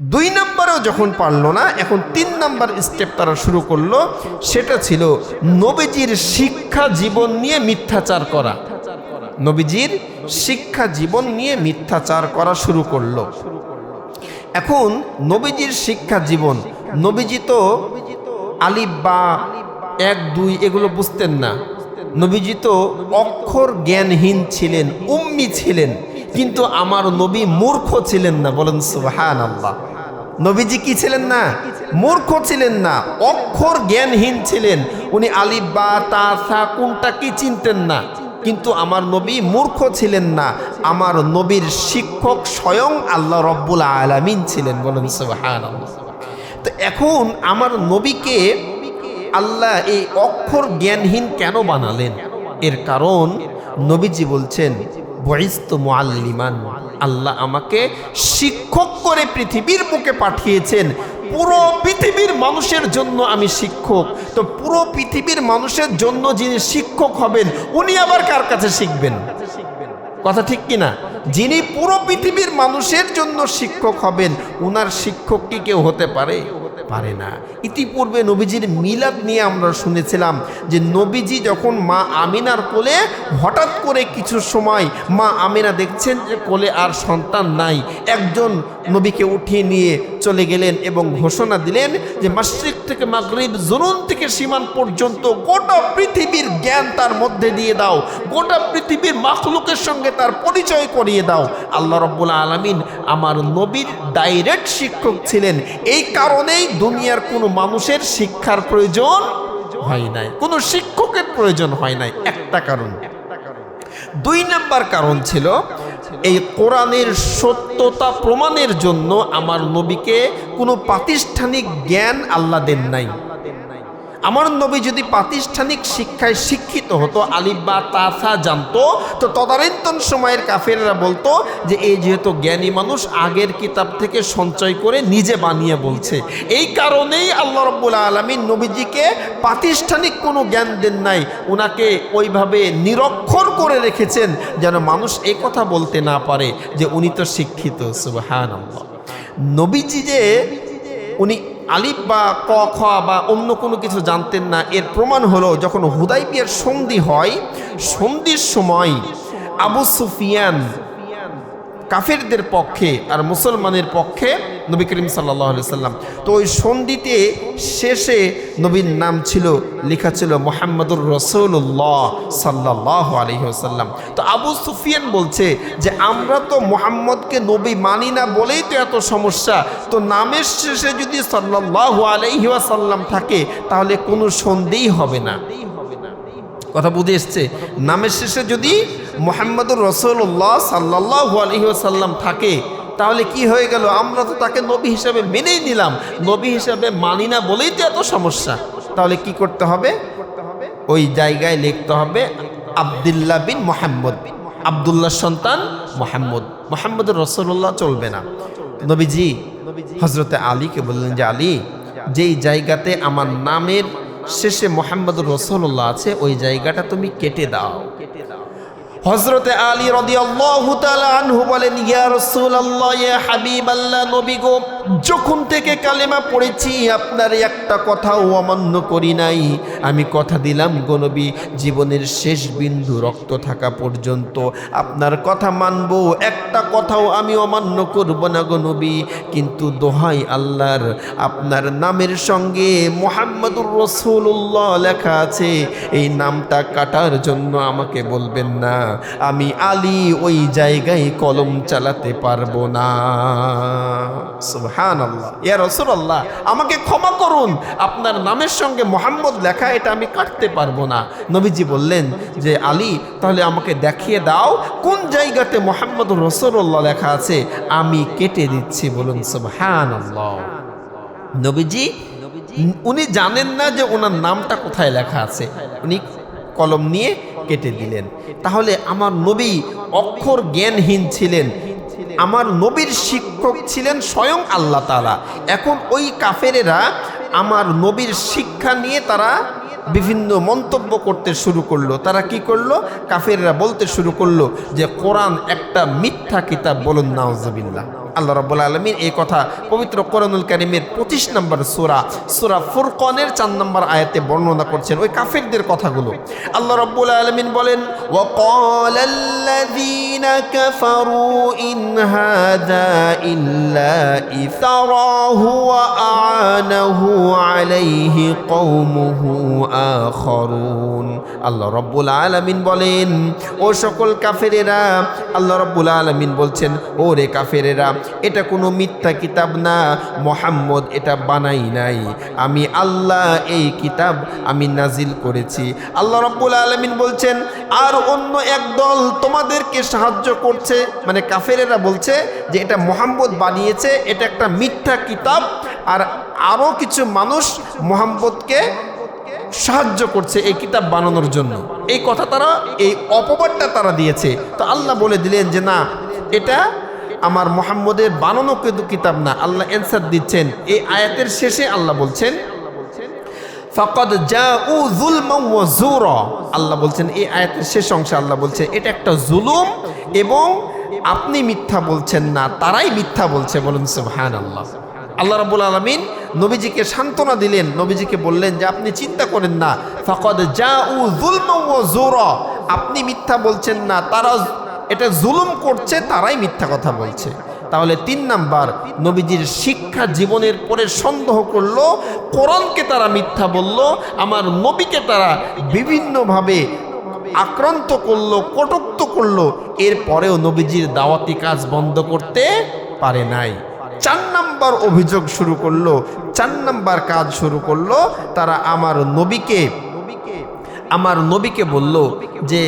দুই নাম্বারেও যখন পারল না, এখন তিন নম্বর স্টেপ তারা শুরু করল, সেটা ছিল নবীজির শিক্ষা জীবন নিয়ে মিথ্যাচার করা। নবীজির শিক্ষা জীবন নিয়ে মিথ্যাচার করা শুরু করল। এখন নবীজির শিক্ষা জীবন, নবীজি তো আলিফ বা এক, দুই এগুলো বুঝতেন না। নবীজি তো অক্ষর জ্ঞানহীন ছিলেন, উম্মি ছিলেন, কিন্তু আমার নবী মূর্খ ছিলেন না, বলেন সুবহান আল্লাহ নবীজি কি ছিলেন না? মূর্খ ছিলেন না, অক্ষর জ্ঞানহীন ছিলেন। উনি আলিফ, বা, তা, সা, কোনটা কি চিনতেন না। কিন্তু আমার নবী মূর্খ ছিলেন না, আমার নবীর শিক্ষক স্বয়ং আল্লাহ রব্বুল আলামিন ছিলেন বলেন সুবহান তো এখন আমার নবীকে আল্লাহ এই অক্ষর জ্ঞানহীন কেন বানালেন? এর কারণ নবীজি বলছেন বয়স্ত আল্লাহ আমাকে শিক্ষক করে পৃথিবীর বুকে পাঠিয়েছেন। পুরো পৃথিবীর মানুষের জন্য আমি শিক্ষক। তো পুরো পৃথিবীর মানুষের জন্য যিনি শিক্ষক হবেন, উনি আবার কার কাছে শিখবেন? কথা ঠিক কিনা যিনি পুরো পৃথিবীর মানুষের জন্য শিক্ষক হবেন, উনার শিক্ষক কি কেউ হতে পারে? পারে না। ইতিপূর্বে নবীজির মিলাদ নিয়ে আমরা শুনেছিলাম যে নবীজি যখন মা আমিনার কোলে হঠাৎ করে কিছু সময় মা আমিনা দেখছেন যে কোলে আর সন্তান নাই, একজন নবীকে উঠিয়ে নিয়ে চলে গেলেন এবং ঘোষণা দিলেন যে মাসরিক থেকে মাগরিব জরুন থেকে সীমান পর্যন্ত গোটা পৃথিবীর জ্ঞান তার মধ্যে দিয়ে দাও, গোটা পৃথিবীর মাখলুকের সঙ্গে তার পরিচয় করিয়ে দাও। আল্লাহ রব্বুল আলমিন আমার নবীর ডাইরেক্ট শিক্ষক ছিলেন। এই কারণেই দুনিয়ার কোনো মানুষের শিক্ষার প্রয়োজন হয় নাই, কোনো শিক্ষকের প্রয়োজন হয় নাই। একটা কারণ। দুই নাম্বার কারণ ছিল এই কোরআনের সত্যতা প্রমাণের জন্য আমার নবীকে কোনো প্রাতিষ্ঠানিক জ্ঞান আল্লাহ দেন নাই। আমার নবী যদি প্রাতিষ্ঠানিক শিক্ষায় শিক্ষিত হতো, আলিফ বা তাসা জানতো, তো তদানীন্তন সময়ের কাফেররা বলতো যে এই যেহেতু জ্ঞানী মানুষ, আগের কিতাব থেকে সঞ্চয় করে নিজে বানিয়ে বলছে। এই কারণেই আল্লাহ রব্বুল আলমী নবীজিকে প্রাতিষ্ঠানিক কোনো জ্ঞান দেন নাই। ওনাকে ওইভাবে নিরক্ষর করে রেখেছেন, যেন মানুষ এই কথা বলতে না পারে যে উনি তো শিক্ষিত। সুবহান নবীজি যে উনি আলিফ বা ক, খ বা অন্য কোনো কিছু জানতেন না। এর প্রমাণ হলো যখন হুদাইবিয়ার সন্ধি হয়, সন্ধির সময় আবু সুফিয়ান কাফেরদের পক্ষে আর মুসলমানের পক্ষে নবী করিম সাল্লাহ সাল্লাম। তো ওই সন্ধিতে শেষে নবীর নাম ছিল, লেখা ছিল মোহাম্মদুর রসুল্লাহ সাল্লাহ আলহিহাসাল্লাম তো আবু সুফিয়ান বলছে যে, আমরা তো মোহাম্মদকে নবী মানি না বলেই তো এত সমস্যা। তো নামের শেষে যদি সাল্লাহ আলহিহাসাল্লাম থাকে, তাহলে কোনো সন্দেহই হবে না। কথা বুঝে এসছে। নামের শেষে যদি মোহাম্মদুর রসুল্লাহ সাল্লাহ আলহিহাসাল্লাম থাকে, তাহলে কি হয়ে গেল? আমরা তো তাকে নবী হিসাবে মেনেই নিলাম। নবী হিসাবে মানি না বলেই তো এত সমস্যা। তাহলে কি করতে হবে? ওই জায়গায় লিখতে হবে আবদুল্লাহ বিন মোহাম্মদ। আবদুল্লাহ সন্তান মোহাম্মদ। মোহাম্মদুর রসুল্লাহ চলবে না। নবীজি হজরতে আলীকে বললেন যে, আলী, যেই জায়গাতে আমার নামের শেষে মোহাম্মদুর রসুল্লাহ আছে ওই জায়গাটা তুমি কেটে দাও। হজরতে আলী রাদিয়াল্লাহু তাআলা আনহু বলেন, ইয়া রাসূলুল্লাহ, ইয়া হাবিবাল্লাহ, নবী গো, যখন থেকে কালেমা পড়েছি, আপনার একটা কথাও অমান্য করি নাই। আমি কথা দিলাম গো জীবনের শেষ বিন্দু রক্ত থাকা পর্যন্ত। আপনার কথা মানব, একটা কথাও আমি অমান্য করব না গো কিন্তু দোহাই আল্লাহর, আপনার নামের সঙ্গে মোহাম্মদুর রসুল্লাহ লেখা আছে, এই নামটা কাটার জন্য আমাকে বলবেন না। আমি আলী ওই জায়গায় কলম চালাতে পারব না। সুবহান আল্লাহ আমাকে ক্ষমা করুন। আপনার নামের সঙ্গে মোহাম্মদ লেখা, এটা আমি কাটতে পারব না। নবীজি বললেন যে, আলী, তাহলে আমাকে দেখিয়ে দাও, কোন জায়গাতে মোহাম্মদ রসুল্লাহ লেখা আছে, আমি কেটে দিচ্ছি। বলুন সুবহান আল্লাহ নবীজি, উনি জানেন না যে, ওনার নামটা কোথায় লেখা আছে। উনি কলম নিয়ে কেটে দিলেন। তাহলে আমার নবী অক্ষর জ্ঞানহীন ছিলেন। আমার নবীর শিক্ষক ছিলেন স্বয়ং আল্লাহ তালা এখন ওই কাফেরেরা আমার নবীর শিক্ষা নিয়ে তারা বিভিন্ন মন্তব্য করতে শুরু করল। তারা কি করল? কাফেররা বলতে শুরু করল যে, কোরআন একটা মিথ্যা কিতাব বলুন নাউজবিল্লা আল্লাহ রব্বুল আলমিন এই কথা পবিত্র কোরআনুল কারিমের পঁচিশ নম্বর সুরা সুরা ফুরকনের চার নম্বর আয়াতে বর্ণনা করছেন ওই কাফিরদের কথাগুলো আল্লাহ রব্বুল আলমিন বলেন وقال الذين كفروا إن هذا إلا إثراه وأعانه عليه قومه آخرون আল্লাহ রব্বুল আলমিন বলেন, ও সকল কাফেরেরা, আল্লাহ রব্বুল আলমিন বলছেন ও রে কাফেরেরা, এটা কোনো মিথ্যা কিতাব না, মোহাম্মদ এটা বানাই নাই। আমি আল্লাহ এই কিতাব আমি নাজিল করেছি। আল্লাহ রব্বুল আলমিন বলছেন, আর অন্য এক দল তোমাদেরকে সাহায্য করছে। মানে কাফেরেরা বলছে যে, এটা মোহাম্মদ বানিয়েছে, এটা একটা মিথ্যা কিতাব, আর আরও কিছু মানুষ মোহাম্মদকে সাহায্য করছে এই কিতাব বানানোর জন্য। এই কথা তারা, এই অপবাদটা তারা দিয়েছে। তো আল্লাহ বলে দিলেন যে, না, এটা আমার মোহাম্মদের বানানো কিন্তু কিতাব না। আল্লাহ অ্যান্সার দিচ্ছেন। এই আয়াতের শেষে আল্লাহ বলছেন আল্লাহ বলছেন, এই আয়াতের শেষ অংশে আল্লাহ বলছেন, এটা একটা জুলুম এবং আপনি মিথ্যা বলছেন না, তারাই মিথ্যা বলছে। বলুন, সুবহানাল্লাহ। আল্লাহ রাব্বুল আলামিন নবীজিকে সান্ত্বনা দিলেন, নবীজিকে বললেন যে, আপনি চিন্তা করেন না। ফাকাদ যুলমান ওয়া জুরা আপনি মিথ্যা বলছেন না, তারা এটা জুলুম করছে, তারাই মিথ্যা কথা বলছে। তাহলে তিন নাম্বার, নবীজির শিক্ষা জীবনের পরে সন্দেহ করল, কোরআনকে তারা মিথ্যা বলল, আমার নবীকে তারা বিভিন্নভাবে আক্রান্ত করল, কটুক্ত করল। এরপরেও নবীজির দাওয়াতি কাজ বন্ধ করতে পারে নাই। চার নাম্বার অভিযোগ শুরু করল, চার নাম্বার কাজ শুরু করল, তারা আমার নবীকে আমার নবীকে বলল যে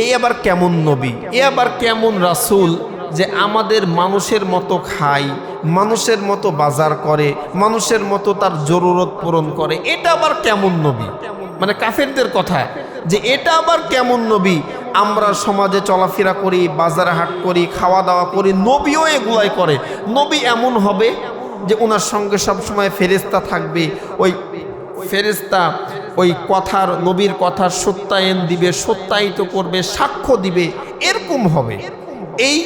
এই আবার কেমন নবী? এ আবার কেমন রাসূল যে আমাদের মানুষের মতো খায়, মানুষের মতো বাজার করে, মানুষের মতো তার জরুরত পূরণ করে? এটা আবার কেমন নবী? মানে কাফেরদের কথা, যে এটা আবার কেমন নবী? আমরা সমাজে চলাফেরা করি, বাজারে হাট করি, খাওয়া দাওয়া করি, নবীও এগুলাই করে। নবী এমন হবে যে ওনার সঙ্গে সবসময় ফেরিস্তা থাকবে। ওই ফেরিস্তা ওই কথার, নবীর কথার সত্যায়ন দিবে, সত্যায়িত করবে, সাক্ষ্য দিবে, এরকম হবে। এই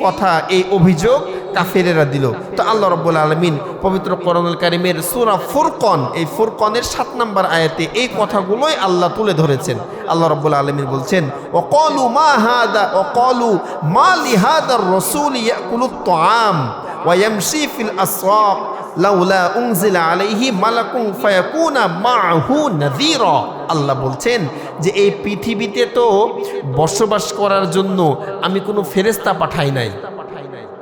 কথা, এই অভিযোগ কাফেরেরা দিল। তো আল্লাহ রব্বুল আলমিন পবিত্র করণুল কারিমের সুরা ফুরকন, এই ফুরকনের সাত নম্বর আয়াতে এই কথাগুলোই আল্লাহ তুলে ধরেছেন। আল্লাহ রব্বুল আলমিন বলছেন ও কলু মা হাদা ও কলু মা লিহাদার রসুল ইয়াকুলু তাম ওয়ামশি ফিল আসওয়াক, লাউলা উনজিলা আলাইহি মালাকুন ফায়াকুনা মাহু নাযীরা। আল্লাহ বলছেন যে, এই পৃথিবীতে তো বসবাস করার জন্য আমি কোনো ফেরেস্তা পাঠাই নাই।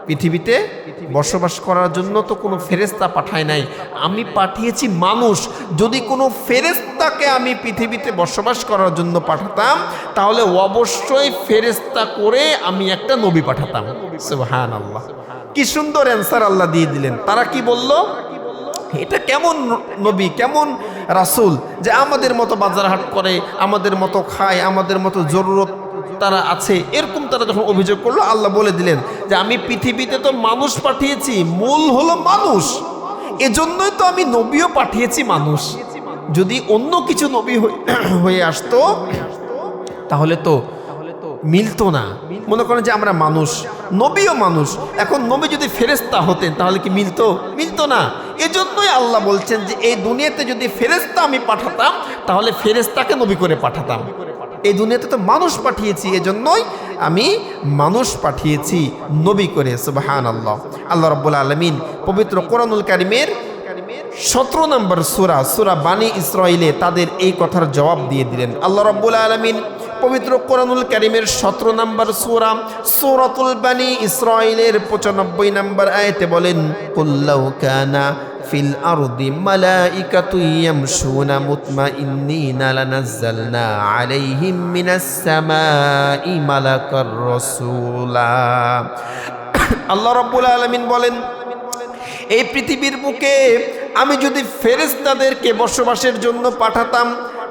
পৃথিবীতে বসবাস করার জন্য তো কোনো ফেরেস্তা পাঠায় নাই। আমি পাঠিয়েছি মানুষ। যদি কোনো ফেরেস্তাকে আমি পৃথিবীতে বসবাস করার জন্য পাঠাতাম, তাহলে অবশ্যই ফেরেস্তা করে আমি একটা নবী পাঠাতাম। হ্যাঁ আল্লাহ কি সুন্দর অ্যান্সার আল্লাহ দিয়ে দিলেন। তারা কি বলল? এটা কেমন নবী, কেমন রাসূল যে আমাদের মতো বাজার হাট করে, আমাদের মতো খায়, আমাদের মতো জরুরত তারা আছে, এরকম তারা যখন অভিযোগ করল, আল্লাহ বলে দিলেন যে আমি পৃথিবীতে তো মানুষ পাঠিয়েছি, মূল হলো মানুষ। এজন্যই তো আমি নবীও পাঠিয়েছি মানুষ। যদি অন্য কিছু নবী হয়ে- আসতো, তাহলে তো মিলতো না। মনে করেন যে আমরা মানুষ, নবীও মানুষ। এখন নবী যদি ফেরেস্তা হতেন, তাহলে কি মিলতো? মিলতো না। এজন্যই আল্লাহ বলছেন যে, এই দুনিয়াতে যদি ফেরেস্তা আমি পাঠাতাম, তাহলে ফেরেস্তাকে নবী করে পাঠাতাম। এই দুনিয়াতে তো মানুষ পাঠিয়েছি, এজন্যই আমি মানুষ পাঠিয়েছি নবী করে সুবাহান আল্লাহ আল্লাহ রব্বুল আলমিন পবিত্র কোরআনুল কারিমের সতেরো নম্বর সুরা সুরা বানী ইসরায়েলে তাদের এই কথার জবাব দিয়ে দিলেন। আল্লাহ রব্বুল আলমিন পবিত্র কোরআনুল কারিমের সতেরো নম্বর সুরা, সুরাতুল বানী ইসরায়েলের পঁচানব্বই নম্বর আয়তে বলেন কুল্লাউ কানা ফিল আরদি মালাইকাতু ইয়ামশুনা মুতমাইন্নিনা লানাজ্জালনা আলাইহিম মিনাস সামাই মালাকার রাসূলা। আল্লাহ রাব্বুল আলামিন বলেন, এই পৃথিবীর বুকে আমি যদি ফেরেস্তাদেরকে বসবাসের জন্য পাঠাতাম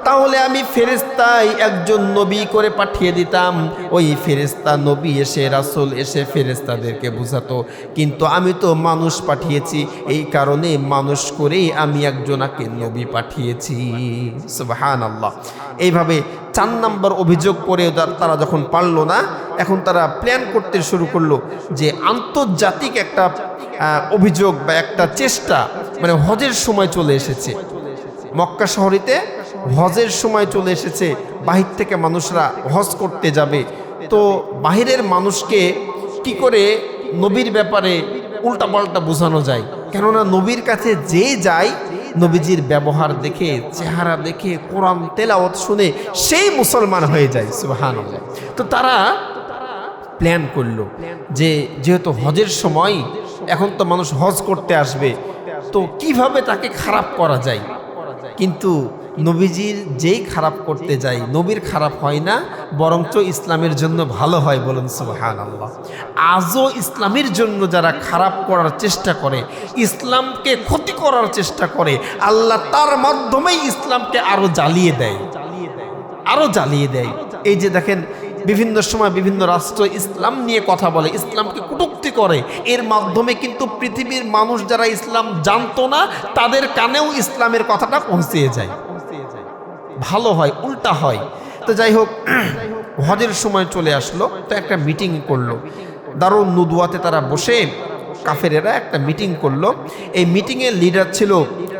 তাহলে আমি ফেরেস্তাই একজন নবী করে পাঠিয়ে দিতাম। ওই ফেরেস্তা নবী এসে, রাসুল এসে ফেরেস্তাদেরকে বুঝাতো। কিন্তু আমি তো মানুষ পাঠিয়েছি, এই কারণে মানুষ করেই আমি একজনাকে নবী পাঠিয়েছি। সুবহান আল্লাহ এইভাবে চার নম্বর অভিযোগ করে তারা যখন পারল না, এখন তারা প্ল্যান করতে শুরু করল যে আন্তর্জাতিক একটা অভিযোগ বা একটা চেষ্টা মানে হজের সময় চলে এসেছে। মক্কা শহরিতে হজের সময় চলে এসেছে, বাহির থেকে মানুষরা হজ করতে যাবে। তো বাহিরের মানুষকে কি করে নবীর ব্যাপারে উল্টাপাল্টা বোঝানো যায়? কেননা নবীর কাছে যে যায়, নবীজির ব্যবহার দেখে, চেহারা দেখে, কোরআন তেলাওয়াত শুনে সেই মুসলমান হয়ে যায় সুবহান তো তারা প্ল্যান করল যে যেহেতু হজের সময়, এখন তো মানুষ হজ করতে আসবে, তো কীভাবে তাকে খারাপ করা যায়? কিন্তু নবীজির যেই খারাপ করতে যায় নবীর খারাপ হয় না, বরঞ্চ ইসলামের জন্য ভালো হয় বলুন সুবহান আল্লাহ আজও ইসলামের জন্য যারা খারাপ করার চেষ্টা করে, ইসলামকে ক্ষতি করার চেষ্টা করে, আল্লাহ তার মাধ্যমেই ইসলামকে আরও জ্বালিয়ে দেয়। আরও জ্বালিয়ে দেয়। এই যে দেখেন, বিভিন্ন সময় বিভিন্ন রাষ্ট্র ইসলাম নিয়ে কথা বলে, ইসলামকে কটূক্তি করে। এর মাধ্যমে কিন্তু পৃথিবীর মানুষ যারা ইসলাম জানতো না, তাদের কানেও ইসলামের কথাটা পৌঁছিয়ে যায়। ভালো হয়, উল্টা হয়। তো যাই হোক, হজের সময় চলে আসলো, তো একটা মিটিং করল। দারুণ নুদুয়াতে তারা বসে কাফেরেরা একটা মিটিং করল। এই মিটিংয়ের লিডার ছিল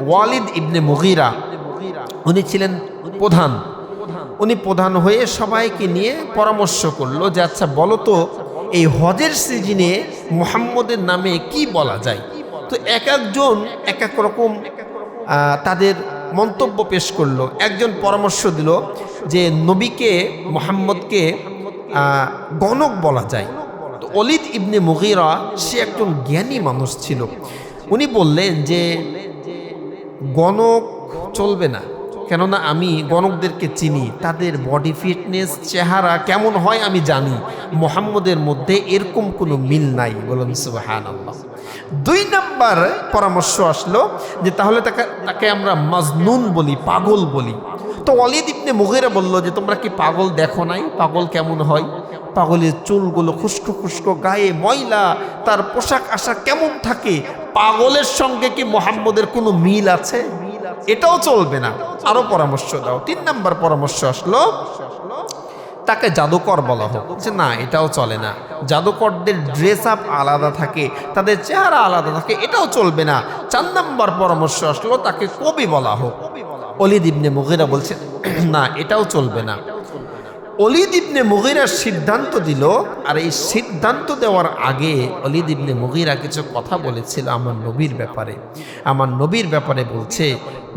ওয়ালিদ ইবনে মুগিরা। উনি ছিলেন প্রধান। উনি প্রধান হয়ে সবাইকে নিয়ে পরামর্শ করল যে আচ্ছা বলো তো, এই হজের সিজনে মুহাম্মদের নামে কি বলা যায়? তো এক একজন এক এক রকম তাদের মন্তব্য পেশ করল, একজন পরামর্শ দিল যে নবীকে, মোহাম্মদকে গণক বলা যায়। তো অলিদ ইবনে মুগিরা, সে একজন জ্ঞানী মানুষ ছিল। উনি বললেন যে, গণক চলবে না, কেননা আমি গণকদেরকে চিনি, তাদের বডি ফিটনেস চেহারা কেমন হয় আমি জানি, মোহাম্মদের মধ্যে এরকম কোনো মিল নাই, বলুন সুবাহান আল্লাহ দুই নাম্বার পরামর্শ আসলো যে তাহলে তাকে তাকে আমরা মাজনুন বলি, পাগল বলি। তো অলিদ ইবনে মুগেরা বলল যে, তোমরা কি পাগল দেখো নাই? পাগল কেমন হয়? পাগলের চুলগুলো খুস্কো খুস্কো গায়ে ময়লা, তার পোশাক আশাক কেমন থাকে? পাগলের সঙ্গে কি মোহাম্মদের কোনো মিল আছে? এটাও চলবে না। আরও পরামর্শ দাও। তিন নাম্বার পরামর্শ আসলো তাকে জাদুকর বলা হোক। যে না, এটাও চলে না। জাদুকরদের ড্রেস আপ আলাদা থাকে, তাদের চেহারা আলাদা থাকে, এটাও চলবে না। চার নম্বর পরামর্শ আসলো, তাকে কবি বলা হোক। অলিদ ইবনে মুগিরা বলছে না, এটাও চলবে না। অলিদ ইবনে মুগিরা সিদ্ধান্ত দিল, আর এই সিদ্ধান্ত দেওয়ার আগে অলিদ ইবনে মুগিরা কিছু কথা বলেছিল আমার নবীর ব্যাপারে। আমার নবীর ব্যাপারে বলছে,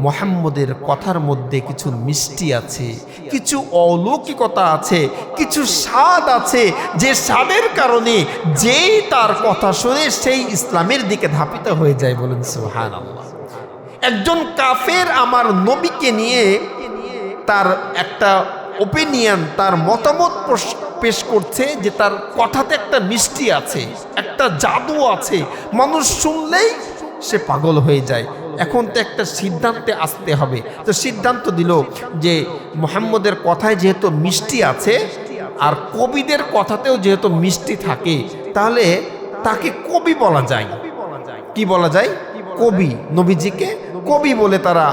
মোহাম্মদের কথার মধ্যে কিছু মিষ্টি আছে, কিছু অলৌকিকতা আছে, কিছু স্বাদ আছে, যে স্বাদের কারণে যেই তার কথা শুনে সেই ইসলামের দিকে ধাপিত হয়ে যায়। বলুন সুহান একজন কাফের আমার নবীকে নিয়ে তার একটা ওপিনিয়ন তার মতামত পেশ করছে যে তার কথাতে একটা মিষ্টি আছে, একটা জাদু আছে। মানুষ শুনলেই সে পাগল হয়ে যায়। এখন তো একটা সিদ্ধান্তে আসতে হবে। তো সিদ্ধান্ত দিল যে মোহাম্মদের কথায় যেহেতু মিষ্টি আছে, আর কবিদের কথাতেও যেহেতু মিষ্টি থাকে, তাহলে তাকে কবি বলা যায়। কি বলা যায়? কবি। নবীজিকে কবি বলে তারা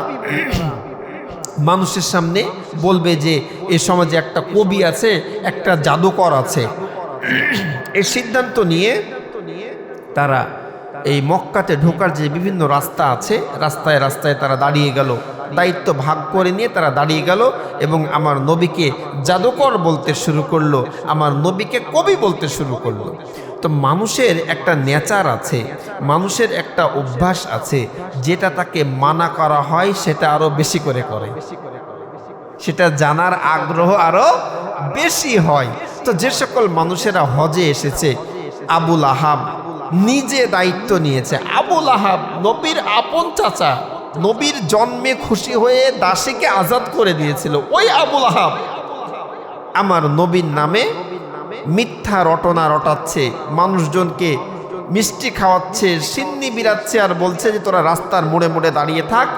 মানুষের সামনে বলবে যে এ সমাজে একটা কবি আছে, একটা জাদুকর আছে। এই সিদ্ধান্ত নিয়ে তারা এই মক্কাতে ঢোকার যে বিভিন্ন রাস্তা আছে, রাস্তায় রাস্তায় তারা দাঁড়িয়ে গেল। দায়িত্ব ভাগ করে নিয়ে তারা দাঁড়িয়ে গেল এবং আমার নবীকে জাদুকর বলতে শুরু করল, আমার নবীকে কবি বলতে শুরু করল। তো মানুষের একটা নেচার আছে, মানুষের একটা অভ্যাস আছে, যেটা তাকে মানা করা হয়, সেটা আরও বেশি করে করে। সেটা জানার আগ্রহ আরও বেশি হয়। তো যে সকল মানুষেরা হজে এসেছে, আবুল আহাব নিজে দায়িত্ব নিয়েছে। আবুল আহাব, নবীর আপন চাচা, নবীর জন্মে খুশি হয়ে দাসীকে আজাদ করে দিয়েছিল। ওই আবুল আহাব, আমার নবীর নামে মিথ্যা রটনা রটাচ্ছে, মানুষজনকে মিষ্টি খাওয়াচ্ছে, সিন্নি বিরাচ্ছে আর বলছে যে তোরা রাস্তার মোড়ে মোড়ে দাঁড়িয়ে থাক,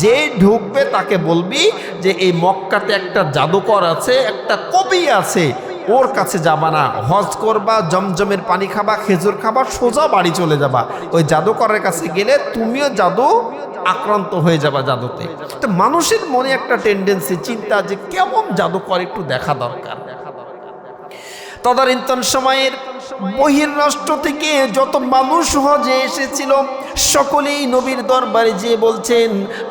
যে ঢুকবে তাকে বলবি যে এই মক্কাতে একটা জাদুকর আছে, একটা কবি আছে, ওর কাছে যাবা না, হজ করবা, জমজমের পানি খাবা, খেজুর খাবা, সোজা বাড়ি চলে যাবা। ওই জাদুকরের কাছে গেলে তুমিও জাদু আক্রান্ত হয়ে যাবা জাদুতে। তো মানুষের মনে একটা টেন্ডেন্সি চিন্তা যে কেমন জাদুকর একটু দেখা দরকার। তদানীন্তন সময়ের বহির্রাষ্ট্র থেকে যত মানুষ হজে এসেছিল, সকলেই নবীর দরবারে যে বলছেন,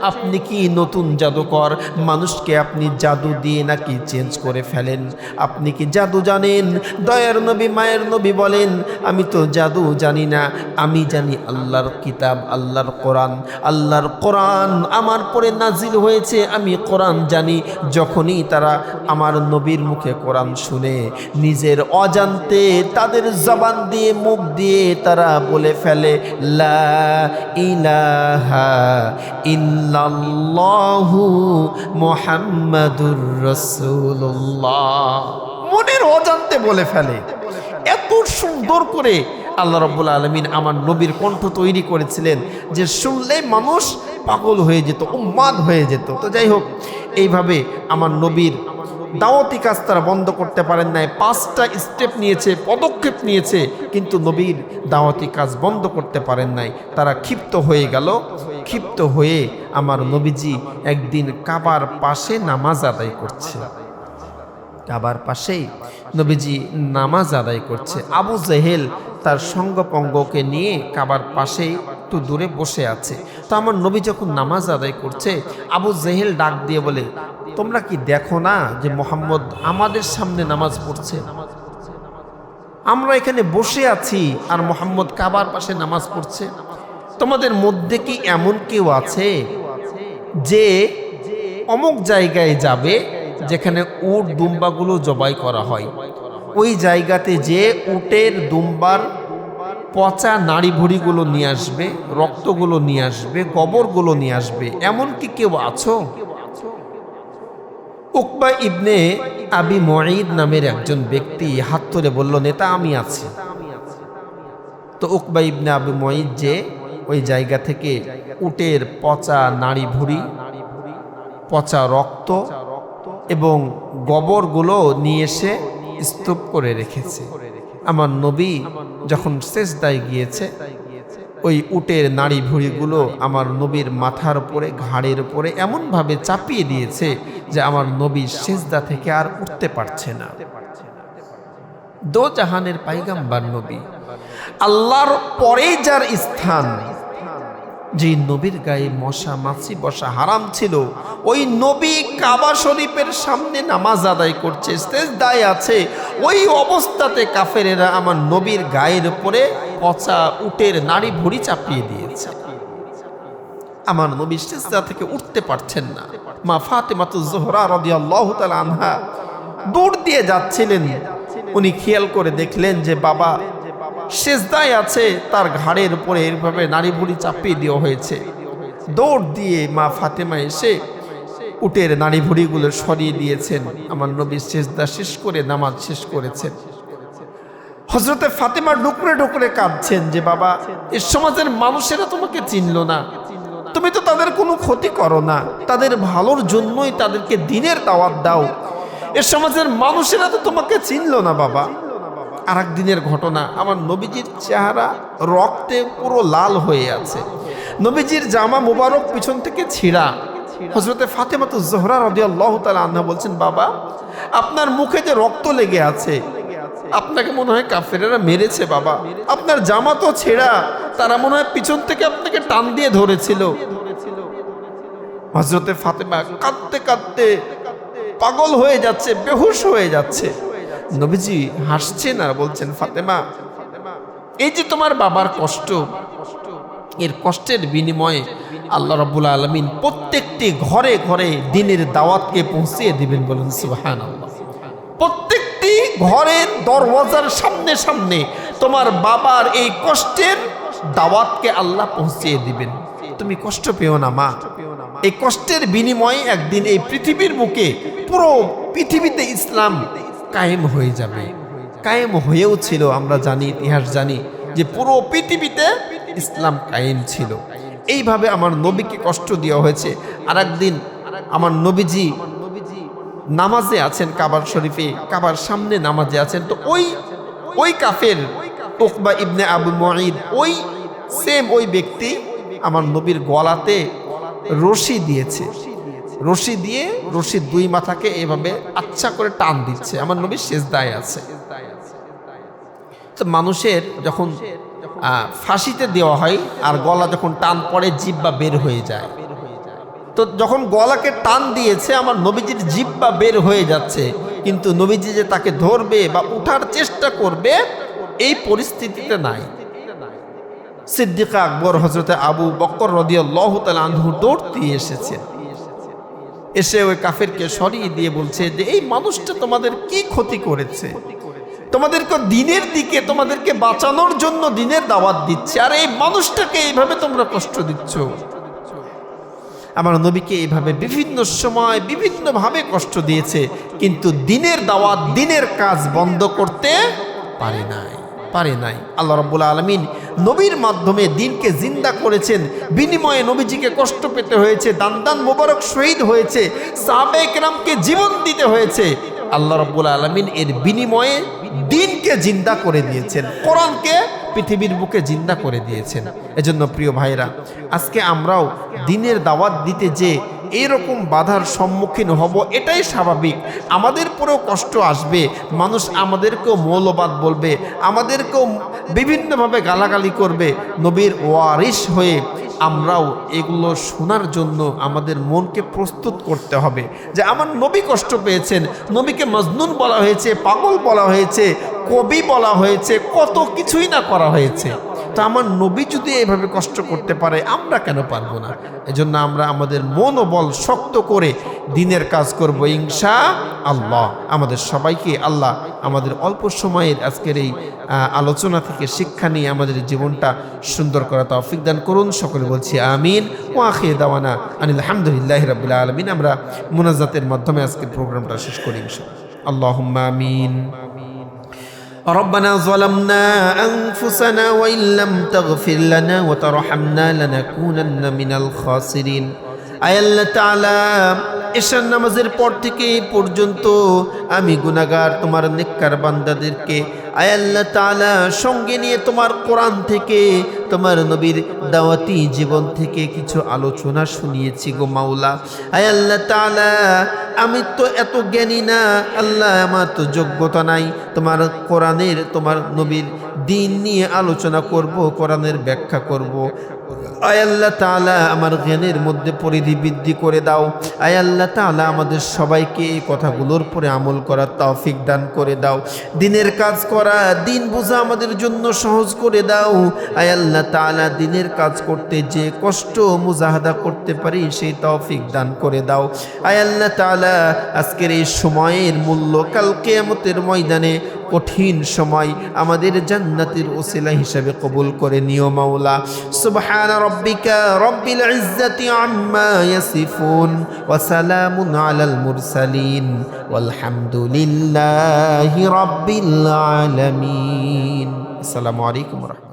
আপনি কি নতুন জাদুকর? মানুষকে আপনি জাদু দিয়ে নাকি চেঞ্জ করে ফেলেন? আপনি কি জাদু জানেন? দয়ার নবী, মায়ের নবী বলেন, আমি তো জাদু জানি না, আমি জানি আল্লাহর কিতাব, আল্লাহর কোরআন। আল্লাহর কোরআন আমার পরে নাজিল হয়েছে, আমি কোরআন জানি। যখনই তারা আমার নবীর মুখে কোরআন শুনে, নিজের অজান্তে তাদের জবান দিয়ে, মুখ দিয়ে তারা বলে ফেলে, লা ইলাহা মুহাম্মাদুর রাসূলুল্লাহ। মনের অজান্তে বলে ফেলে। এত সুন্দর করে আল্লাহ রব্বুল আলমিন আমার নবীর কণ্ঠ তৈরি করেছিলেন যে শুনলে মানুষ পাগল হয়ে যেত উন্মাদ হয়ে যেত। তো যাই হোক, এইভাবে আমার নবীর দাওয়াতি কাজ তারা বন্ধ করতে পারেন নাই। পাঁচটা স্টেপ নিয়েছে, পদক্ষেপ নিয়েছে, কিন্তু নবীর দাওয়াতি কাজ বন্ধ করতে পারেন নাই। তারা ক্ষিপ্ত হয়ে গেল। ক্ষিপ্ত হয়ে আমার নবীজি একদিন কাবার পাশে নামাজ আদায় করছে। কাবার পাশেই নবীজি নামাজ আদায় করছে। আবু জেহেল তার সঙ্গপঙ্গকে নিয়ে কাবার পাশেই একটু দূরে বসে আছে। তো আমার নবী যখন নামাজ আদায় করছে, আবু জেহেল ডাক দিয়ে বলে, তোমরা কি দেখো না যে মোহাম্মদ আমাদের সামনে নামাজ পড়ছে? আমরা এখানে বসে আছি আর মোহাম্মদ কাবার পাশে নামাজ পড়ছে। তোমাদের মধ্যে কি এমন কেউ আছে যে অমুক জায়গায় যাবে যেখানে উট দুম্বাগুলো জবাই করা হয়? ওই জায়গাতে যে উটের দুম্বার পচা নাড়ি ভুড়িগুলো নিয়ে আসবে, রক্তগুলো নিয়ে আসবে, গোবরগুলো নিয়ে আসবে। এমন কি কেউ আছো? উকবা ইবনে আবি মঈদ নামের একজন ব্যক্তি হাত তুলে বলল, নেতা, আমি আছি। তো উকবা ইবনে আবি মঈদ যে ওই জায়গা থেকে উটের পচা নাড়ি ভুড়ি পচা রক্ত এবং গোবরগুলো নিয়ে এসে স্তূপ করে রেখেছে। আমার নবী যখন শেষ দায় গিয়েছে, ওই উটের নাড়ি ভুড়িগুলো আমার নবীর মাথার উপরে, ঘাড়ের উপরে এমনভাবে চাপিয়ে দিয়েছে যে আমার নবী শেষদা থেকে আর উঠতে পারছে না। দো জাহানের পাইগাম্বার নবী, আল্লাহর পরে যার স্থান যে নবীর গায়ে মশা, মাছি, বসা হারাম ছিল, ওই নবী কাবা শরীফের সামনে নামাজ আদায় করছে স্টেজ দায় আছে। ওই অবস্থাতে কাফেরেরা আমার নবীর গায়ের উপরে পচা উটের নাড়ি ভুড়ি চাপিয়ে দিয়েছে। আমার নবী সেজদা থেকে উঠতে পারছেন না। মা ফাতেমাতু জোহরা রাদিয়াল্লাহু তাআলা আনহা দূর দিয়ে যাচ্ছিলেন। উনি খেয়াল করে দেখলেন যে বাবা সেজদায় আছে, তার ঘাড়ের উপরে এভাবে নারী বুড়ি চাপিয়ে দেওয়া হয়েছে। দৌড় দিয়ে মা ফাতেমা এসে উটের নারী ভুড়িগুলো সরিয়ে দিয়েছেন। আমার নবী সেজদা শেষ করে নামাজ শেষ করেছেন। হজরতে ফাতেমা ডুকরে ডুকরে কাঁদছেন যে, বাবা, এ সমাজের মানুষেরা তোমাকে চিনল না। তুমি তো তাদের কোনো ক্ষতি করো না। তাদের ভালোর জন্যই তাদেরকে দিনের দাওয়াত দাও। এ সমাজের মানুষেরা তো তোমাকে চিনল না, বাবা। আর দিনের ঘটনা। আমার নবীজির চেহারা রক্তে পুরো লাল হয়ে আছে। নবীজির জামা মুবারক পিছন থেকে ছিঁড়া। হজরতে ফাতেমা তো জোহরা রদি আল্লাহ তালা আন্না বলছেন, বাবা, আপনার মুখে যে রক্ত লেগে আছে, আপনাকে মনে হয় কাফেরেরা মেরেছে, বাবা। আপনার জামা তো ছেঁড়া, তারা মনে হয় পিছন থেকে আপনাকে টান দিয়ে ধরেছিল। হজরতে ফাতেমা কাঁদতে কাঁদতে পাগল হয়ে যাচ্ছে, বেহুশ হয়ে যাচ্ছে। নবীজি হাসছেন আর বলছেন, ফাতেমা, এই যে তোমার বাবার কষ্ট, এর কষ্টের বিনিময়ে আল্লাহ রাব্বুল আলমিন প্রত্যেকটি ঘরে ঘরে দিনের দাওয়াতকে পৌঁছিয়ে দিবেন বলুন সুবাহান প্রত্যেকটি ঘরের দরওয়াজার সামনে সামনে তোমার বাবার এই কষ্টের দাওয়াতকে আল্লাহ পৌঁছিয়ে দিবেন। তুমি কষ্ট পেও না, মা। এই কষ্টের বিনিময়ে একদিন এই পৃথিবীর বুকে পুরো পৃথিবীতে ইসলাম কায়েম হয়ে যাবে। কায়েম হয়েও ছিল, আমরা জানি, ইতিহাস জানি, যে পুরো পৃথিবীতে ইসলাম কায়েম ছিল। এইভাবে আমার নবীকে কষ্ট দেওয়া হয়েছে। আর একদিন আমার নবীজি নামাজে আছেন কাবার শরীফে, কাবার সামনে নামাজে আছেন। তো ওই ওই কাফের ওকবা ইবনে আবু মঈদ ওই সেম ওই ব্যক্তি আমার নবীর গলাতে রশি দিয়েছে। রশি দিয়ে রশির দুই মাথাকে এভাবে আচ্ছা করে টান দিচ্ছে। আমার নবীর শেষ দায় আছে। তো মানুষের যখন ফাঁসিতে দেওয়া হয় আর গলা যখন টান পড়ে জিব্বা বের হয়ে যায়। তো যখন গলাকে টান দিয়েছে, আমার নবীজির জিব্বা বের হয়ে যাচ্ছে। কিন্তু নবীজি যে তাকে ধরবে বা উঠার চেষ্টা করবে, এই পরিস্থিতিতে নাই। সিদ্দিকা আকবর হজরতে আবু বক্কর রদিয়াল্লাহ তাল আনহু দৌড় দিয়ে এসেছেন। এসে ওই কাফেরকে সরিয়ে দিয়ে বলছে যে, এই মানুষটা তোমাদের কি ক্ষতি করেছে? তোমাদেরকে দিনের দিকে তোমাদেরকে বাঁচানোর জন্য দিনের দাওয়াত দিচ্ছে। আর এই মানুষটাকে এইভাবে তোমরা কষ্ট দিচ্ছ। আমার নবীকে এইভাবে বিভিন্ন সময় বিভিন্নভাবে কষ্ট দিয়েছে, কিন্তু দিনের দাওয়াত, দিনের কাজ বন্ধ করতে পারে নাই। পারে নাই। আল্লাহ রব্বুল আলমিন নবীর মাধ্যমে দিনকে জিন্দা করেছেন। বিনিময়ে নবীজিকে কষ্ট পেতে হয়েছে দান দান মোবারক শহীদ হয়েছে সাবেকরামকে জীবন দিতে হয়েছে। আল্লাহ রব্বুল আলমিন এর বিনিময়ে দিনকে জিন্দা করে দিয়েছেন। কোরআনকে পৃথিবীর বুকে জিন্দা করে দিয়েছেন। এজন্য প্রিয় ভাইরা, আজকে আমরাও দিনের দাওয়াত দিতে যে এইরকম বাধার সম্মুখীন হব, এটাই স্বাভাবিক। আমাদের পরেও কষ্ট আসবে, মানুষ আমাদেরকেও মৌলবাদ বলবে, আমাদেরকেও বিভিন্নভাবে গালাগালি করবে। নবীর ওয়ারিস হয়ে আমরাও এগুলো শোনার জন্য আমাদের মনকে প্রস্তুত করতে হবে। যে আমার নবী কষ্ট পেয়েছেন, নবীকে মজনুন বলা হয়েছে, পাগল বলা হয়েছে, কবি বলা হয়েছে, কত কিছুই না করা হয়েছে। তো আমার নবী যদি এভাবে কষ্ট করতে পারে, আমরা কেন পারব না? এজন্য আমরা আমাদের মনোবল শক্ত করে দিনের কাজ করব ইনশা আল্লাহ। আমাদের সবাইকে আল্লাহ আমাদের অল্প সময়ের আজকের এই আলোচনা থেকে শিক্ষা নিয়ে আমাদের জীবনটা সুন্দর করা তৌফিক দান করুন। সকলে বলছি আমিন। ও আখে দাওয়ানা আনিল আলহামদুলিল্লাহ রাবিল্লা আলমিন। আমরা মোনাজাতের মাধ্যমে আজকের প্রোগ্রামটা শেষ করি ইনশাআল্লাহ। আল্লাহুম্মা আমিন। ربنا ظلمنا أنفسنا وإن لم تغفر لنا وترحمنا لنكونن من الخاسرين আয় আল্লাহ তাআলা এশার নামাজের পর থেকে এই পর্যন্ত আমি গুনাগার তোমার নেককার বান্দাদেরকে আয় আল্লাহ তাআলা, সঙ্গে নিয়ে তোমার কোরআন থেকে, তোমার নবীর দাওয়াতি জীবন থেকে কিছু আলোচনা শুনিয়েছি গো মাওলা। আয় আল্লাহ তাআলা, আমি তো এত জ্ঞানী না, আল্লাহ আমার তো যোগ্যতা নাই। তোমার কোরআনের, তোমার নবীর দিন নিয়ে আলোচনা করব, কোরআনের ব্যাখ্যা করব। আয় আল্লাহ তাআলা, আমার জ্ঞানের মধ্যে পরিধি বৃদ্ধি করে দাও। আয় আল্লাহ তাআলা, আমাদের সবাইকে এই কথাগুলোর পরে আমল করার তৌফিক দান করে দাও। দিনের কাজ করা দিন বোঝা আমাদের জন্য সহজ করে দাও। আয় আল্লাহ তালা দিনের কাজ করতে যে কষ্ট মুজাহাদা করতে পারি, সেই তৌফিক দান করে দাও। আয় আল্লাহ তালা আজকের এই সময়ের মূল্য কালকে আমতের ময়দানে কঠিন সময় আমাদের জান্নাতের ওসিলা হিসাবে কবুল করে নিও মাওলা। সুবহান রব্বিকা রব্বিল ইজ্জাতি আম্মা ইয়াসিফুন ওয়া সালামুন আলাল মুরসালিন। ওয়ালহামদুলিল্লাহি রাব্বিল আলামিন। আসসালামু আলাইকুম ওয়া